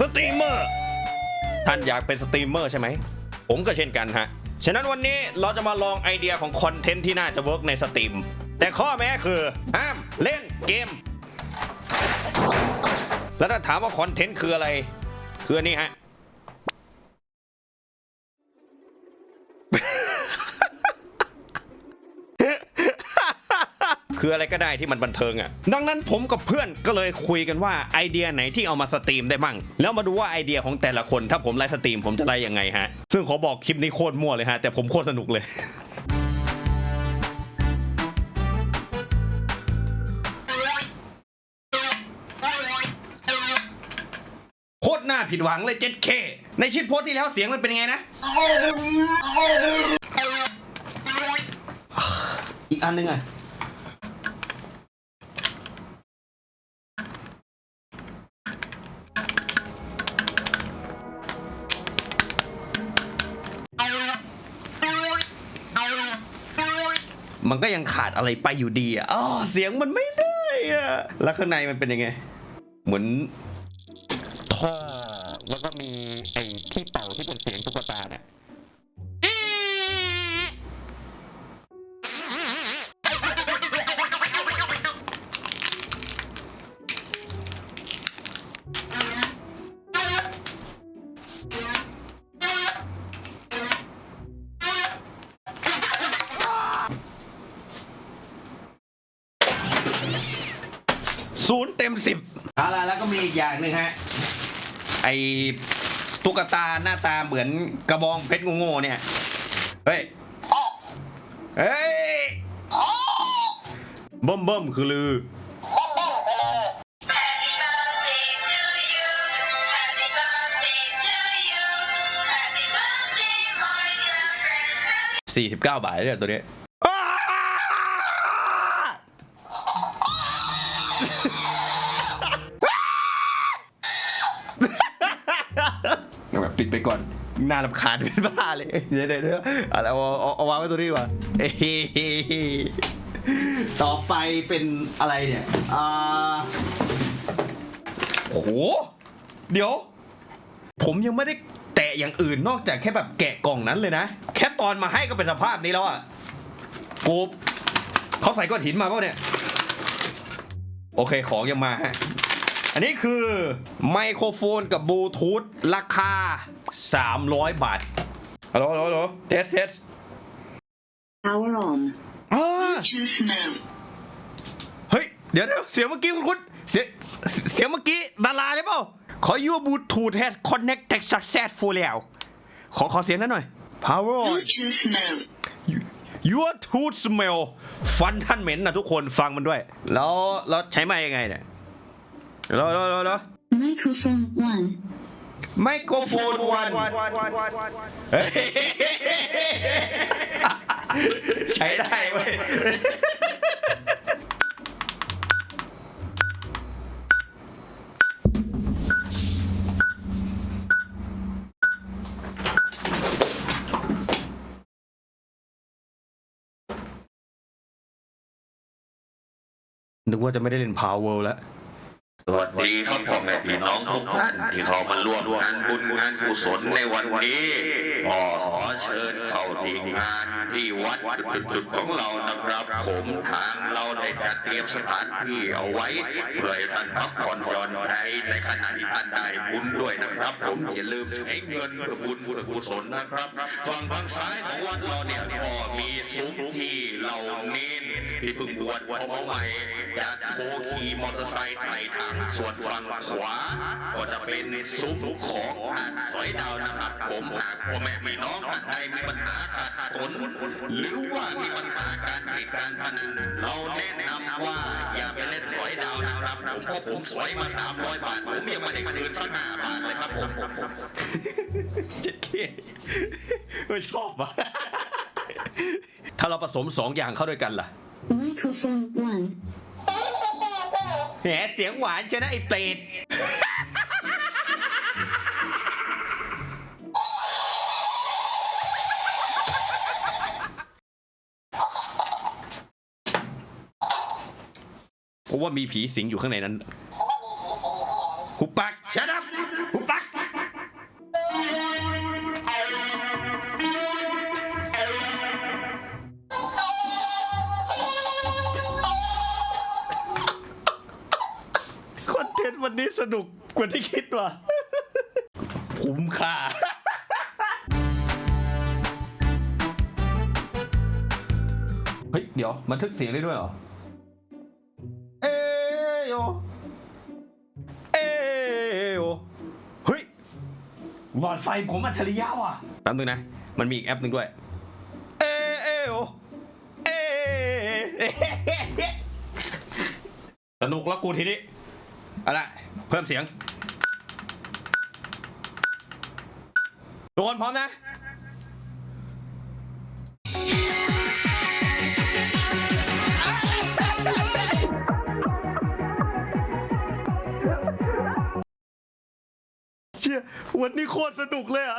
สตรีมเมอร์ ท่านอยากเป็นสตรีมเมอร์ใช่ไหม ผมก็เช่นกันฮะ ฉะนั้นวันนี้เราจะมาลองไอเดียของคอนเทนต์ที่น่าจะเวิร์กในสตรีม แต่ข้อแม้คือห้ามเล่นเกม แล้วถ้าถามว่าคอนเทนต์คืออะไร คืออันนี้ฮะ คืออะไรก็ได้ที่มันบันเทิงอะดังนั้นผมกับเพื่อนก็เลยคุยกันว่าไอเดียไหนที่เอามาสตรีมได้บ้างแล้วมาดูว่าไอเดียของแต่ละคนถ้าผมไลฟ์สตรีมผมจะไลฟ์ยังไงฮะ ซึ่งขอบอกคลิปนี้โคตรมั่วเลยฮะแต่ผมโคตรสนุกเลยโคตรน่าผิดหวังเลย 7K ในชิดโพสต์ที่แล้วเสียงมันเป็นยังไงนะ อีกอันหนึงอะ มันก็ยังขาดอะไรไปอยู่ดีอะอ๋อเสียงมันไม่ได้อะแล้วข้างในมันเป็นยังไง เหมือนท่อแล้วก็มีไอ้ที่ ศูนย์เต็มสิบเอาละแล้วก็มีอีกอย่างหนึ่งฮะไอตุ๊กตาหน้าตาเหมือนกระบองเพชรโง่ๆเนี่ยเฮ้ยเฮ้ยเบิ่มเบิ่มคือลือสี่สิบเก้าบาทเลยตัวนี้ แบบ ปิดไปก่อนน่ารำคาญเป็นบ้าเลย เดี๋ยวเดี๋ยวอะไรเอาเอาวางไว้ตัวนี้ก่อนเอ้ยต่อไปเป็นอะไรเนี่ย อ่า โอ้โห เดี๋ยว ผมยังไม่ได้แตะอย่างอื่นนอกจากแค่แบบแกะกล่องนั้นเลยนะ แค่ตอนมาให้ก็เป็นสภาพนี้แล้วอะกูเขาใส่ก้อนหินมาเปล่าเนี่ย โอเคของยังมาฮะ อันนี้คือไมโครโฟนกับบลูทูธราคา 300 บาทฮัลโหลฮัลโหลฮัลโหลเทสเทส Power on. อ่า Choose mode. เฮ้ย เดี๋ยวเดี๋ยวเสียงเมื่อกี้คุณคุณเสียงเสียงเมื่อกี้ดาราใช่เปล่าขอ your bluetooth has connected successful แล้วขอขอเสียงนั้นหน่อย power on Bluetooth mode. your tooth smell ฟันท่านเหม็นนะทุกคนฟังมันด้วย แล้วแล้วใช้ไม้ยังไงเนี่ย แล้วแล้วแล้วแล้ว Microphone one. ไมโครโฟนวันเฮ้ยใช้ได้เว้ย นึกว่าจะไม่ได้เล่น Power World แล้วส วัสดีครับพ่อแม่พี่น้องทุกท่านที่เขามาร่วมงานบุญงานกุศลในวันนี้ขอเชิญเข้าที่งานที่วัดจุดๆของเรานะครับ ผมทางเราได้จัดเตรียมสถานที่เอาไว้เพื่อให้ท่านพักผ่อนหย่อนใจในขณะที่ท่านได้บุญด้วยนะครับ ผมอย่าลืมใช้เงินเพื่อบุญเพื่อกุศลนะครับฝั่งทางซ้ายของวัดเราเนี่ยก็มีซุ้มที่เราเน้นที่เพิ่งบวชเขาใหม่จะโทขี่มอเตอร์ไซค์ไต่ทางส่วนฝั่งขวาก็จะเป็นซุ้มของหาดสอยดาวนะครับ ผมหากพ่อแม่พี่น้องท่านใดมีปัญหาขาดสน หรือว่ามีปัญหาการเหตุการณ์พนันเราแนะนำว่าอย่าไปเล่นสอยดาวนะครับผมเพราะผมสอยมา 300 บาท ผมยังไม่ได้คืนสักห้าบาทเลยครับผมเจ็ดเคไม่ชอบอะถ้าเราผสมสองอย่างเข้าด้วยกันล่ะ Microphone one. แหมเสียงหวานชนะไอ้เปรตเพราะว่ามีผีสิงอยู่ข้างในนั้น หุบปากชัด up หุบปาก นุกกว่าที่คิดว่ะ คุ้มค่าเฮ้ย เดี๋ยวบันทึกเสียงได้ด้วยเหรอ เอยโยเอยโยเฮ้ย หลอดไฟผมอัจฉริยะว่ะแป๊บนึงนะ มันมีอีกแอปหนึ่งด้วย เอยเอยโยเอยสนุกแล้วกูทีนี้ เอาละเพิ่มเสียง ทุกคนพร้อมนะ เชี่ยวันนี้โคตรสนุกเลยอะ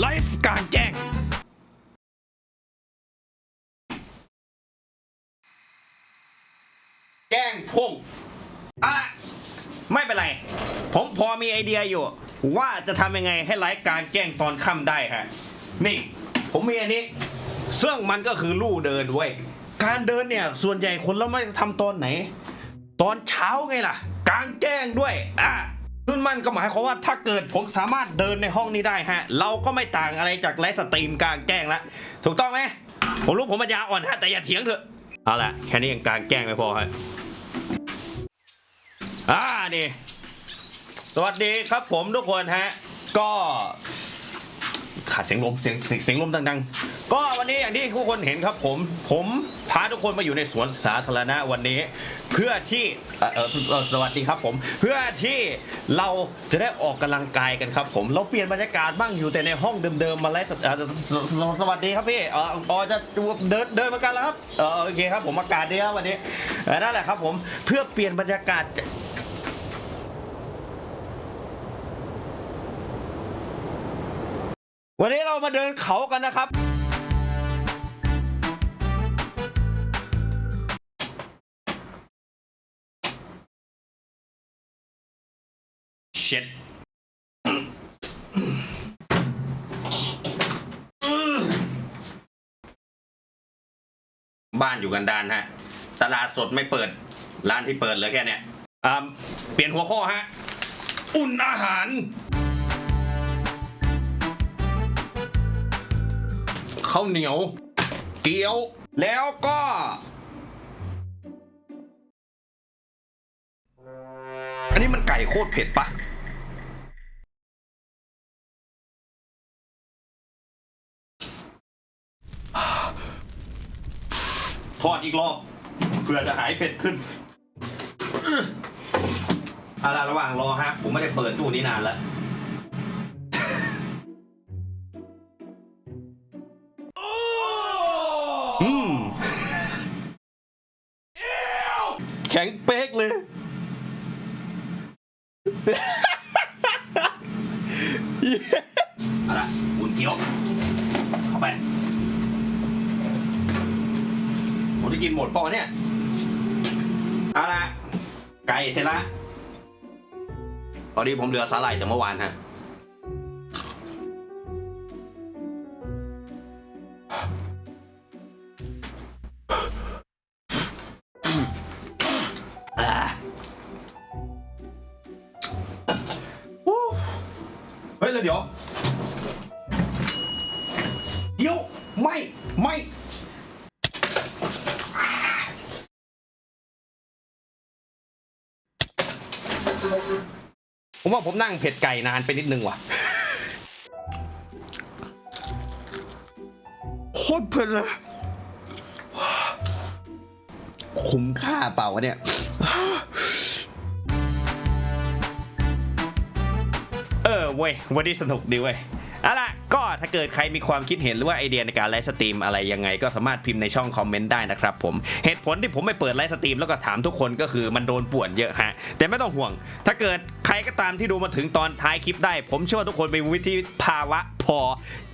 ไลฟ์กลางแจ้ง แกล้งพุ่งอะไม่เป็นไร ผมพอมีไอเดียอยู่ ว่าจะทำยังไงให้ไลฟ์กางแจ้งตอนค่ำได้ฮะนี่ผมมีอันนี้ ซึ่งมันก็คือลู่เดินเว้ยการเดินเนี่ยส่วนใหญ่คนเราไม่ทำตอนไหน ตอนเช้าไงล่ะ กลางแจ้งด้วยอะซึ่งมันก็หมายความว่าถ้าเกิดผมสามารถเดินในห้องนี้ได้ฮะ เราก็ไม่ต่างอะไรจากไลฟ์สตรีมกลางแจ้งละถูกต้องไหมผมรู้ผมปัญญาอ่อนฮะแต่อย่าเถียงเถอะเอาละแค่นี้ยังกลางแจ้งไม่พอฮะ อ่านี่สวัสดีครับผมทุกคนฮะ ก็ขาดเสียงลมเสียงเสียงลมดังๆ ก็วันนี้อย่างที่ทุกคนเห็นครับผม ผมพาทุกคนมาอยู่ในสวนสาธารณะวันนี้ เพื่อที่เออสวัสดีครับผม เพื่อที่เราจะได้ออกกำลังกายกันครับผม เราเปลี่ยนบรรยากาศบ้างอยู่แต่ในห้องเดิมๆมาไลฟ์สดเอ่สวัสดีครับพี่เออจะเดินเดินมากันแล้วครับเออโอเคครับผมอากาศดีครับวันนี้นั่นแหละครับผมเพื่อเปลี่ยนบรรยากาศ วันนี้เรามาเดินเขากันนะครับ เช็ดบ้านอยู่กันดานฮะ ตลาดสดไม่เปิด ร้านที่เปิดเหลยแค่เนี้ยอ่าเปลี่ยนหัวข้อฮะ อุ่นอาหาร ข้าวเหนียว เกี๊ยว แล้วก็ อันนี้มันไก่โคตรเผ็ดปะทอดอีกรอบเพื่อจะหายเผ็ดขึ้นอาล่ะระหว่างรอฮะผมไม่ได้เปิดตู้นี้นานแล้ว เข้าไปผมจะกินหมดปล่ะเนี่ย เอาละไก่เสร็จละตอนนี้ผมเหลือสาหร่ายจากเมื่อวานฮะเฮ้ยแล้วเดี๋ยว ไม่ไม่ ผมว่าผมนั่งเผ็ดไก่นานไปนิดนึงว่ะ โคตรเผ็ดเลยคุ้มค่าเปล่าวะเนี่ยเออเว้ยวันนี้สนุกดีเว้ยเอาล่ะก็ถ้าเกิดใครมีความคิดเห็นหรือว่าไอเดียในการไลฟ์สตรีมอะไรยังไงก็สามารถพิมพ์ในช่องคอมเมนต์ได้นะครับผมเหตุผลที่ผมไม่เปิดไลฟ์สตรีมแล้วก็ถามทุกคนก็คือมันโดนป่วนเยอะฮะแต่ไม่ต้องห่วง ถ้าเกิดใครก็ตามที่ดูมาถึงตอนท้ายคลิปได้ ผมเชื่อว่าทุกคนมีวิธีภาวะพอ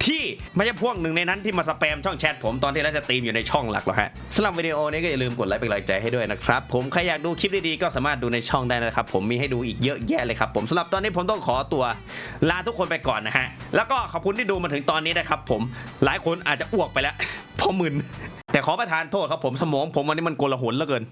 ที่ไม่ใช่พวกหนึ่งในนั้นที่มาสแปมช่องแชทผมตอนที่ไลฟ์สตรีมอยู่ในช่องหลักหรอกฮะสำหรับวิดีโอนี้ก็อย่าลืมกดไลค์เป็นกำลังใจให้ด้วยนะครับผมใครอยากดูคลิปดีๆก็สามารถดูในช่องได้นะครับผมมีให้ดูอีกเยอะแยะเลยครับผมสำหรับตอนนี้ผมต้องขอตัวลาทุกคนไปก่อนนะฮะแล้วก็ขอบคุณที่ดูมาถึงตอนนี้นะครับผมหลายคนอาจจะอ้วกไปแล้วเพราะมึนแต่ขอประทานโทษครับผมสมองผมวันนี้มันโกลาหลเหลือเกิน